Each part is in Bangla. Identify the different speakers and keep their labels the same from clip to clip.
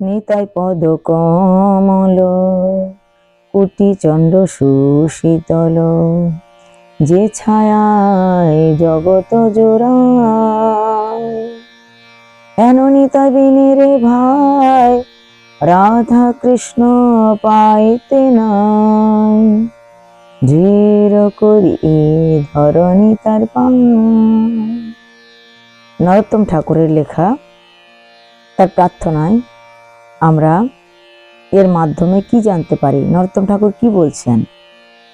Speaker 1: নিতাই পদ কমল কুটি চন্দ্র সুশীতল। যে ছায়ায় জগত জোড়া এন নিতাই বিনে রে ভাই রাধা কৃষ্ণ পাইতে নাই। ধীর করি ধরণী তার পান। নরোত্তম ঠাকুরের লেখা, তার প্রার্থনায় আমরা এর মাধ্যমে কি জানতে পারি? নরোত্তম ঠাকুর কি বলছেন?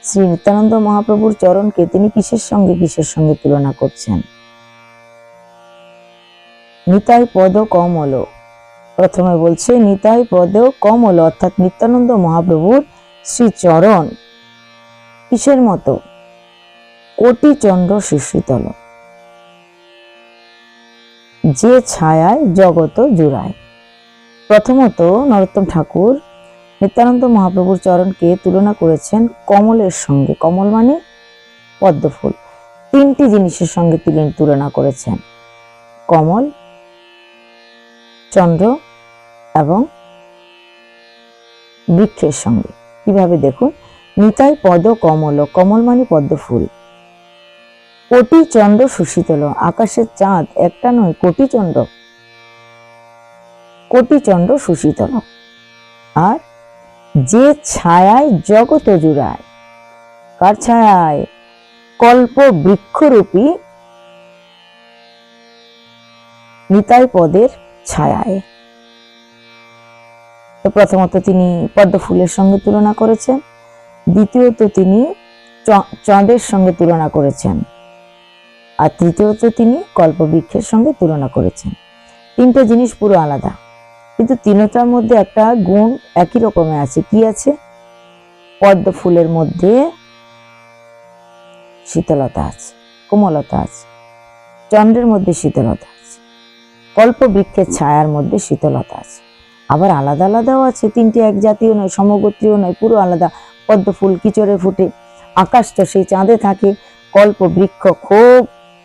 Speaker 1: শ্রী নিত্যানন্দ মহাপ্রভুর চরণকে তিনি কিসের সঙ্গে কিসের সঙ্গে তুলনা করছেন? নিতাই পদ কমল। প্রথমে বলছে, নিতাই পদ কমল, অর্থাৎ নিত্যানন্দ মহাপ্রভুর শ্রী চরণ। কিসের মতো? কোটি চন্দ্র শিশিতল। যে ছায়ায় জগত জুড়ায়। প্রথমত নরোত্তম ঠাকুর নিত্যানন্দ মহাপ্রভুর চরণকে তুলনা করেছেন কমলের সঙ্গে। কমল মানে পদ্মফুল। তিনটি জিনিসের সঙ্গে তিনি তুলনা করেছেন। কমল, চন্দ্র এবং বৃক্ষের সঙ্গে। কীভাবে দেখুন? নিতাই পদ কমল। কমল মানে পদ্ম ফুল কোটি চন্দ্র সুশীতল আকাশের চাঁদ একটা নয়, কোটি চন্দ্র। কোটি সুশীতল। আর যে ছায়ায় জগত জুড়ায়, কার ছায়ায়? কল্প বৃক্ষরূপী নিতাই পদের ছায়ায়। তো প্রথমত তিনি পদ্ম ফুলের সঙ্গে তুলনা করেছেন, দ্বিতীয়ত তিনি চাঁদের সঙ্গে তুলনা করেছেন, আর তৃতীয়ত তিনি কল্পবৃক্ষের সঙ্গে তুলনা করেছেন। তিনটে জিনিস পুরো আলাদা। কিন্তু তিনটার মধ্যে একটা গুণ একই রকমের আছে। কি আছে? পদ্ম ফুলের মধ্যে শীতলতা আছে, কোমলতা আছে, চন্দ্রের মধ্যে শীতলতা আছে কল্প বৃক্ষের ছায়ার মধ্যে শীতলতা আছে। আবার আলাদা আলাদাও আছে, তিনটি এক জাতীয় নয়, সমগোত্রীয় নয়, পুরো আলাদা। পদ্ম ফুল কিচরে ফুটে, আকাশ তো সেই চাঁদে থাকে কল্প বৃক্ষ খুব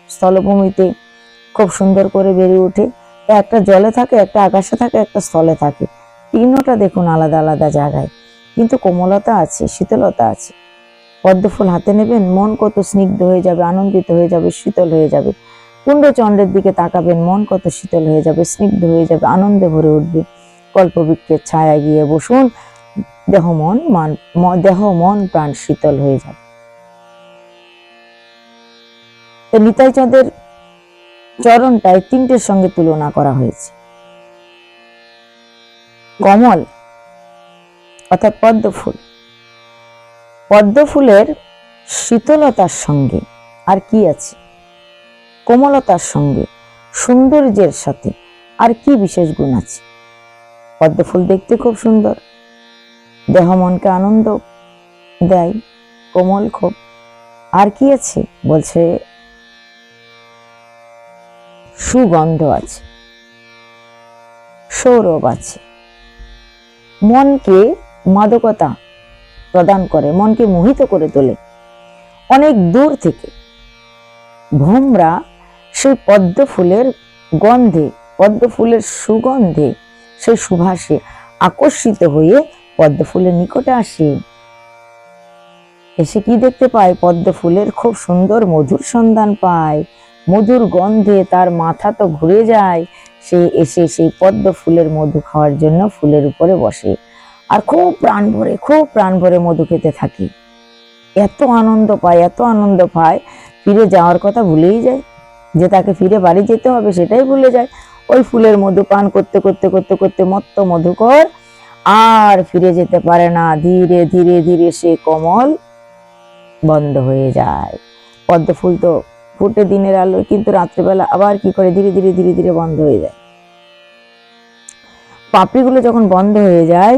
Speaker 1: স্থলভূমিতে খুব সুন্দর করে বেড়ে ওঠে। একটা জলে থাকে, একটা আকাশে থাকে, একটা স্থলে থাকে। তিনটা দেখুন আলাদা আলাদা জায়গায়। কিন্তু কোমলতা আছে, শীতলতা আছে। পদ্ম ফুল হাতে নেবেন, মন কত স্নিগ্ধ হয়ে যাবে, আনন্দিত হয়ে যাবে, শীতল হয়ে যাবে। কুণ্ড চন্দ্রের দিকে তাকাবেন, মন কত শীতল হয়ে যাবে, স্নিগ্ধ হয়ে যাবে, আনন্দে ভরে উঠবে। কল্পবৃক্ষের ছায়া গিয়ে বসুন, দেহ মন, মান দেহ মন, প্রাণ শীতল হয়ে যাবে। তো চাঁদের চরণটায় তিনটের সঙ্গে তুলনা করা হয়েছে। কমল, অর্থাৎ পদ্ম ফুল পদ্ম ফুলের শীতলতার সঙ্গে আর কি আছে? কোমলতার সঙ্গে, সৌন্দর্যের সাথে আর কি বিশেষ গুণ আছে? পদ্ম ফুল দেখতে খুব সুন্দর। দেহ মনকে আনন্দ দেয়। কোমল খুব। আর কি আছে? বলছে সুগন্ধ আছে, সৌরভ আছে। মনকে মাদকতা প্রদান করে, মনকে মোহিত করে তোলে। অনেক দূর থেকে ভোমরা সেই পদ্ম ফুলের গন্ধে পদ্ম ফুলের সুগন্ধে সেই সুভাষে আকর্ষিত হয়ে পদ্ম ফুলের নিকটে আসে। এসে কি দেখতে পায়? পদ্ম ফুলের খুব সুন্দর মধুর সন্ধান পায়। মধুর গন্ধে তার মাথা তো ঘুরে যায়। সে এসে সেই পদ্ম ফুলের মধু খাওয়ার জন্য ফুলের উপরে বসে। আর খুব প্রাণ ভরে, খুব প্রাণ ভরে মধু খেতে থাকে। এত আনন্দ পায়, এত আনন্দ পায়। ফিরে যাওয়ার কথা ভুলেই যায়। যে তাকে ফিরে বাড়ি যেতে হবে সেটাই ভুলে যায়। ওই ফুলের মধু পান করতে করতে করতে করতে মত্ত মধুকর। আর ফিরে যেতে পারে না। ধীরে ধীরে ধীরে সে কমল বন্ধ হয়ে যায়। পদ্ম ফুল তো ফুটে দিনের আলোয় কিন্তু রাত্রেবেলা আবার কি করে? ধীরে ধীরে ধীরে ধীরে বন্ধ হয়ে যায়। পাপড়িগুলো যখন বন্ধ হয়ে যায়,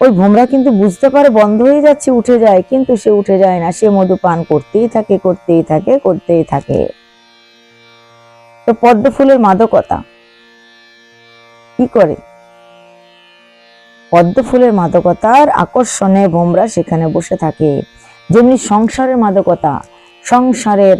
Speaker 1: ওই ভোমরা কিন্তু বুঝতে পারে বন্ধ হয়ে যাচ্ছে, উঠে যায়, কিন্তু সে উঠে যায় না। সে মধু পান করতেই থাকে করতেই থাকে করতেই থাকে। তো পদ্ম ফুলের মাদকতা, কি করে? পদ্ম ফুলের মাদকতার আকর্ষণে ভোমরা সেখানে বসে থাকে। যেমনি সংসারের মাদকতা, সংসারের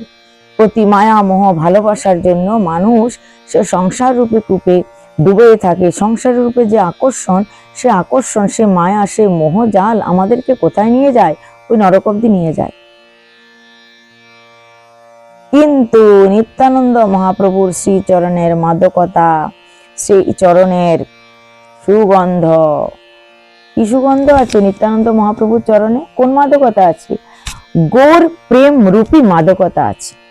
Speaker 1: প্রতি মায়া মোহ ভালোবাসার জন্য মানুষ সে সংসার রূপে কূপে ডুবে থাকে। সংসার রূপে যে আকর্ষণ, সে আকর্ষণ, সে মায়া, সে মোহ জাল আমাদেরকে কোথায় নিয়ে যায়? ওই নরক অব্দি নিয়ে যায়। কিন্তু নিত্যানন্দ মহাপ্রভুর শ্রী চরণের মাদকতা সেই চরণের সুগন্ধ, কি সুগন্ধ আছে নিত্যানন্দ মহাপ্রভুর চরণে? কোন মাদকতা আছে? গোর প্রেম রূপী মাদকতা আছে।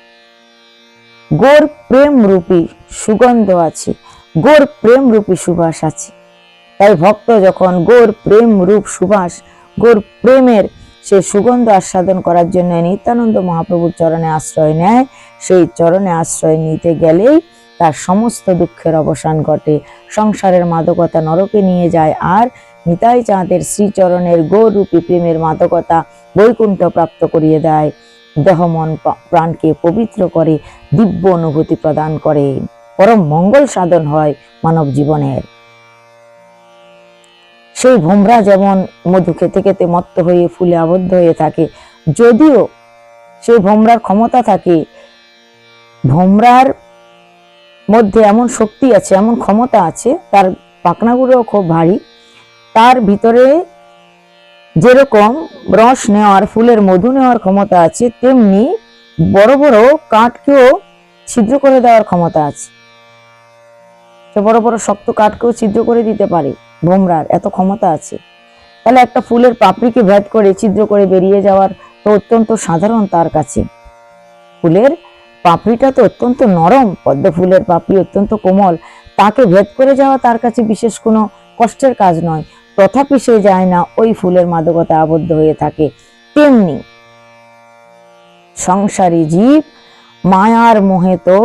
Speaker 1: গোর প্রেম রূপী সুগন্ধ আছে, গোর প্রেম রূপী সুবাস আছে। তাই ভক্ত যখন গোর প্রেম রূপ সুবাস, গোর প্রেমের সে সুগন্ধ আস্বাদন করার জন্য নিত্যানন্দ মহাপ্রভুর চরণে আশ্রয় নেয়, সেই চরণে আশ্রয় নিতে গেলেই তার সমস্ত দুঃখের অবসান ঘটে। সংসারের মাদকতা নরকে নিয়ে যায় আর নিতাই চাঁদের শ্রীচরণের গৌরূপী প্রেমের মাদকতা বৈকুণ্ঠ প্রাপ্ত করিয়ে দেয়। দেহ মন প্রাণকে পবিত্র করে, দিব্য অনুভূতি প্রদান করে। পরম মঙ্গল সাধন হয় মানব জীবনের। সেই ভোমরা যেমন মধু খেতে খেতে মত্ত হয়ে ফুলে আবদ্ধ হয়ে থাকে, যদিও সেই ভোমরার ক্ষমতা থাকে, ভোমরার মধ্যে এমন শক্তি আছে, এমন ক্ষমতা আছে, তার পাখনাগুলো খুব ভারী, তার ভিতরে যেরকম রস নেওয়ার, ফুলের মধু নেওয়ার ক্ষমতা আছে, তেমনি বড় বড় কাঠকেও ছিদ্র করে দেওয়ার ক্ষমতা আছে। সে বড় বড় শক্ত কাঠকেও ছিদ্র করে দিতে পারে, ভোমরার এত ক্ষমতা আছে। তাহলে একটা ফুলের পাপড়িকে ভেদ করে ছিদ্র করে বেরিয়ে যাওয়ার তো অত্যন্ত সাধারণ তার কাছে। ফুলের পাপড়িটা তো অত্যন্ত নরম, পদ্ম ফুলের পাপড়ি অত্যন্ত কোমল, তাকে ভেদ করে যাওয়া তার কাছে বিশেষ কোনো কষ্টের কাজ নয়। তথাপি সে যায় না, ওই ফুলের মাদকতা আবদ্ধ হয়ে থাকে। তেমনি সংসারী জীব মায়ার মোহে তো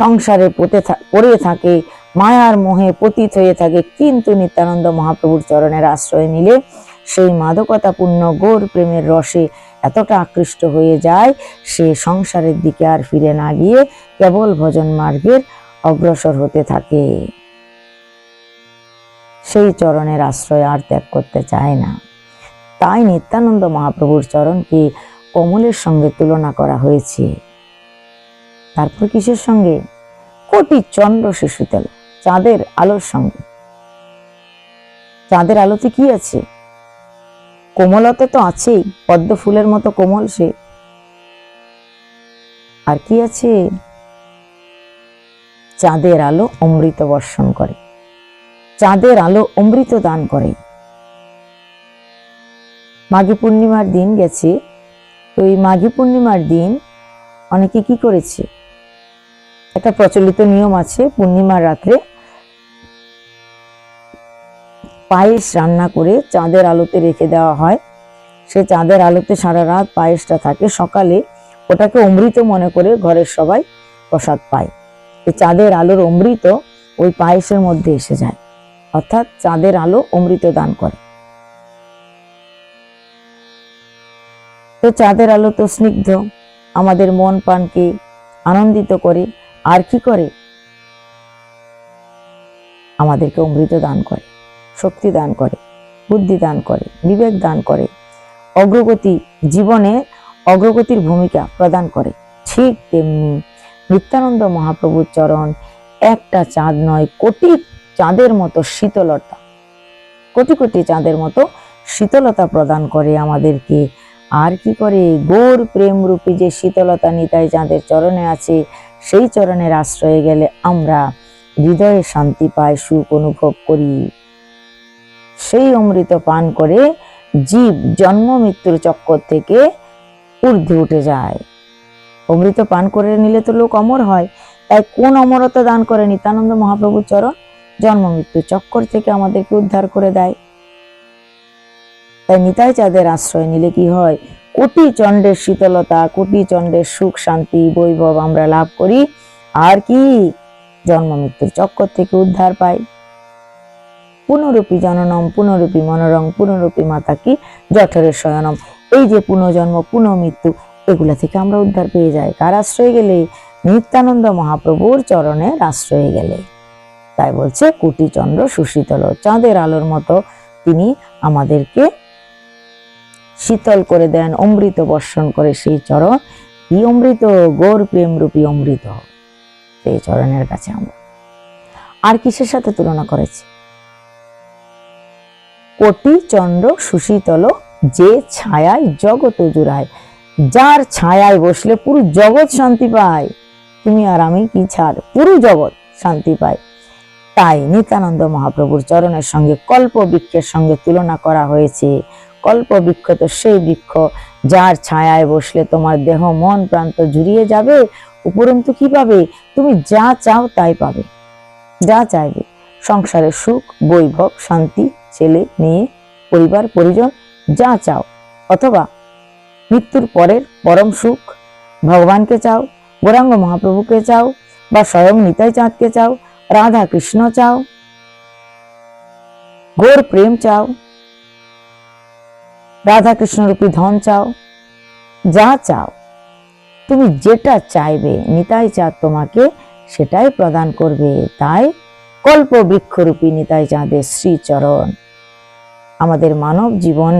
Speaker 1: সংসারে পড়ে পড়ে থাকে, মায়ার মোহে পতিত হয়ে থাকে। কিন্তু নিত্যানন্দ মহাপ্রভুর চরণের আশ্রয় নিলে সেই মাদকতাপূর্ণ গোর প্রেমের রসে এতটা আকৃষ্ট হয়ে যায়, সে সংসারের দিকে আর ফিরে না গিয়ে কেবল ভজন মার্গের অগ্রসর হতে থাকে। সেই চরণের আশ্রয় আর ত্যাগ করতে চায় না। তাই নিত্যানন্দ মহাপ্রভুর চরণকে কমলের সঙ্গে তুলনা করা হয়েছে। তারপর কিসের সঙ্গে? কোটি চন্দ্র শিশুতেল চাঁদের আলোর সঙ্গে। চাঁদের আলোতে কি আছে? কোমলতা তো আছেই, পদ্ম ফুলের মতো কোমল সে। আর কি আছে? চাঁদের আলো অমৃত বর্ষণ করে। চাঁদের আলো অমৃত দান করে। মাঘী পূর্ণিমার দিন গেছে, তো এই মাঘী পূর্ণিমার দিন অনেকে কি করেছে? একটা প্রচলিত নিয়ম আছে, পূর্ণিমার রাত্রে পায়েস রান্না করে চাঁদের আলোতে রেখে দেওয়া হয়। সে চাঁদের আলোতে সারা রাত পায়েসটা থাকে, সকালে ওটাকে অমৃত মনে করে ঘরের সবাই প্রসাদ পায়। এই চাঁদের আলোর অমৃত ওই পায়েসের মধ্যে এসে যায়। অর্থাৎ চাঁদের আলো অমৃত দান করে। তো চাঁদের আলো তো স্নিগ্ধ, আমাদের মন প্রাণকে আনন্দিত করে, আর কি করে? আমাদেরকে অমৃত দান করে, শক্তি দান করে, বুদ্ধি দান করে, বিবেক দান করে, অগ্রগতি জীবনে অগ্রগতির ভূমিকা প্রদান করে। ঠিক তেমনি নিত্যানন্দ মহাপ্রভুর চরণ একটা চাঁদ নয়, কোটি চাঁদের মতো শীতলতা। কোটি কোটি চাঁদের মতো শীতলতা প্রদান করে আমাদেরকে। আর কি করে? গৌর প্রেম রূপী যে শীতলতা নিতাই চাঁদের চরণে আছে, সেই চরণের আশ্রয়ে গেলে আমরা হৃদয়ে শান্তি পাই, সুখ অনুভব করি। সেই অমৃত পান করে জীব জন্ম মৃত্যুর চক্কর থেকে ঊর্ধ্বে উঠে যায়। অমৃত পান করে নিলে তো লোক অমর হয়। তাই কোন অমরতা দান করে নিত্যানন্দ মহাপ্রভুর চরণ? জন্ম মৃত্যু চক্কর থেকে আমাদেরকে উদ্ধার করে দেয়। তাই নিতাই চাঁদের আশ্রয় নিলে কি হয়? কোটি চণ্ডের শীতলতা, কোটি চণ্ডের সুখ, শান্তি, বৈভব আমরা লাভ করি। আর কি? জন্ম মৃত্যুর চক্কর থেকে উদ্ধার পাই। পুনরূপী জননম, পুনরূপী মনোরম, পুনরূপী মাতা কি? জঠরের শয়নম। এই যে পুনর্জন্ম পুনঃমৃত্যু এগুলা থেকে আমরা উদ্ধার পেয়ে যাই। কার আশ্রয়ে গেলে? নিত্যানন্দ মহাপ্রভুর চরণের আশ্রয়ে গেলে। তাই বলছে কুটি চন্দ্র সুশীতল। চাঁদের আলোর মতো তিনি আমাদেরকে শীতল করে দেন, অমৃত বর্ষণ করে সেই চরণ। কি অমৃত? গৌর প্রেম রূপী অমৃত। সেই চরণের কাছে আমরা। আর কিসের সাথে তুলনা করেছে? কোটি চন্দ্র সুশীতল যে ছায়ায় জগৎ জুড়ায়, যার ছায়ায় বসলে পুরো জগৎ শান্তি পায়। তুমি আর আমি কি ছাড়? পুরো জগৎ শান্তি পায়। তাই নিত্যানন্দ মহাপ্রভুর চরণের সঙ্গে কল্প বৃক্ষের সঙ্গে তুলনা করা হয়েছে। কল্প বৃক্ষ তো সেই বৃক্ষ, যার ছায়ায় বসলে তোমার দেহ মন প্রান্ত জুড়িয়ে যাবে। উপরন্তু কি পাবে? তুমি যা চাও তাই পাবে। যা চাইবে। সংসারে সুখ, বৈভব, শান্তি, ছেলে, মেয়ে, পরিবার, পরিজন, যা চাও। অথবা মৃত্যুর পরের পরম সুখ, ভগবানকে চাও, গৌরাঙ্গ মহাপ্রভুকে চাও, বা স্বয়ং নিতাই চাঁদকে চাও রাধা কৃষ্ণ চাও গোর প্রেম চাও রাধা কৃষ্ণ রূপী ধন চাও, যা চাও, তুমি যেটা চাইবে, নিতাই চাঁদ তোমাকে সেটাই প্রদান করবে, তাই কল্প বৃক্ষরূপী নিতাই চাঁদের শ্রীচরণ। আমাদের মানব জীবন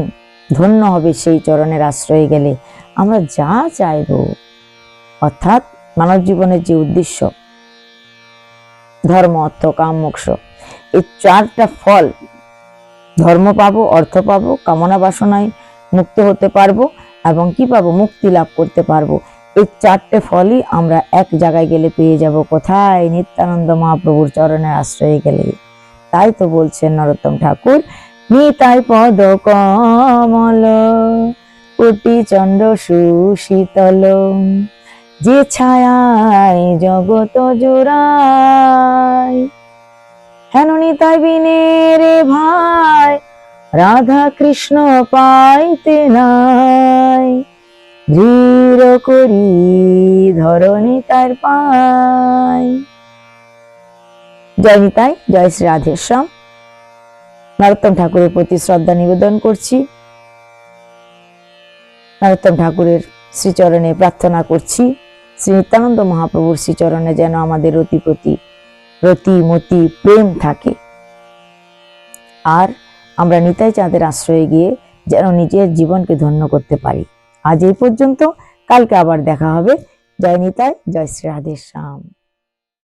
Speaker 1: ধন্য হবে সেই চরণের আশ্রয়ে গেলে, আমরা যা চাইব। অর্থাৎ মানব জীবনের যে উদ্দেশ্য ধর্ম, অর্থ, কাম, মোক্ষ। এই চারটা ফল ধর্ম পাবো, অর্থ পাবো, কামনা বাসনায় মুক্ত হতে পারব এবং কি পাবো? মুক্তি লাভ করতে পারব। এই চারটে ফলই আমরা এক জায়গায় গেলে পেয়ে যাব। কোথায়? নিত্যানন্দ মহাপ্রভুর চরণের আশ্রয়ে গেলে তাই তো বলছেন নরোত্তম ঠাকুর, নিতাই পদ কমল, কোটি চন্দ্র সুশীতল। যে ছায়ায় জগত জোড়ায়। হেন নিতাই বিনে রে ভাই, রাধা কৃষ্ণ পাইতে নাই। দৃঢ় করি ধরণী তার পায় জয় নিতাই, জয় শ্রী রাধেশ্যাম। নরোত্তম ঠাকুরের প্রতি শ্রদ্ধা নিবেদন করছি। নরোত্তম ঠাকুরের শ্রীচরণে প্রার্থনা করছি। শ্রী নিত্যানন্দ মহাপ্রভুর শ্রীচরণে যেন আমাদের অতি প্রতি রতি মতি প্রেম থাকে। আর আমরা নিতাই চাঁদের আশ্রয়ে গিয়ে যেন নিজের জীবনকে ধন্য করতে পারি। আজ এই পর্যন্ত, কালকে আবার দেখা হবে। জয় নিতাই, জয় শ্রী রাধেশ্যাম।